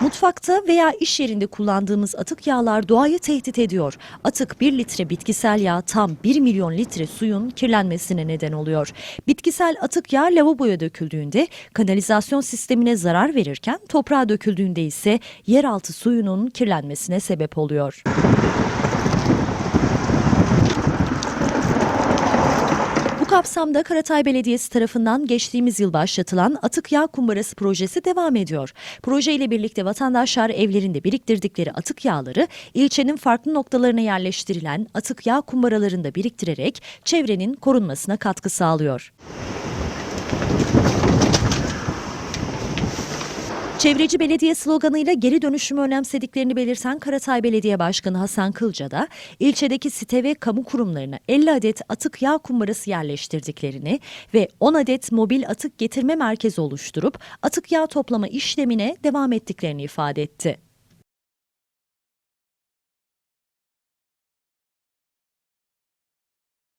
Mutfakta veya iş yerinde kullandığımız atık yağlar doğayı tehdit ediyor. Atık 1 litre bitkisel yağ tam 1 milyon litre suyun kirlenmesine neden oluyor. Bitkisel atık yağ lavaboya döküldüğünde kanalizasyon sistemine zarar verirken toprağa döküldüğünde ise yeraltı suyunun kirlenmesine sebep oluyor. Kapsamda Karatay Belediyesi tarafından geçtiğimiz yıl başlatılan Atık Yağ Kumbarası projesi devam ediyor. Proje ile birlikte vatandaşlar evlerinde biriktirdikleri atık yağları ilçenin farklı noktalarına yerleştirilen atık yağ kumbaralarında biriktirerek çevrenin korunmasına katkı sağlıyor. Çevreci belediye sloganıyla geri dönüşümü önemsediklerini belirten Karatay Belediye Başkanı Hasan Kılca da ilçedeki site ve kamu kurumlarına 50 adet atık yağ kumbarası yerleştirdiklerini ve 10 adet mobil atık getirme merkezi oluşturup atık yağ toplama işlemine devam ettiklerini ifade etti.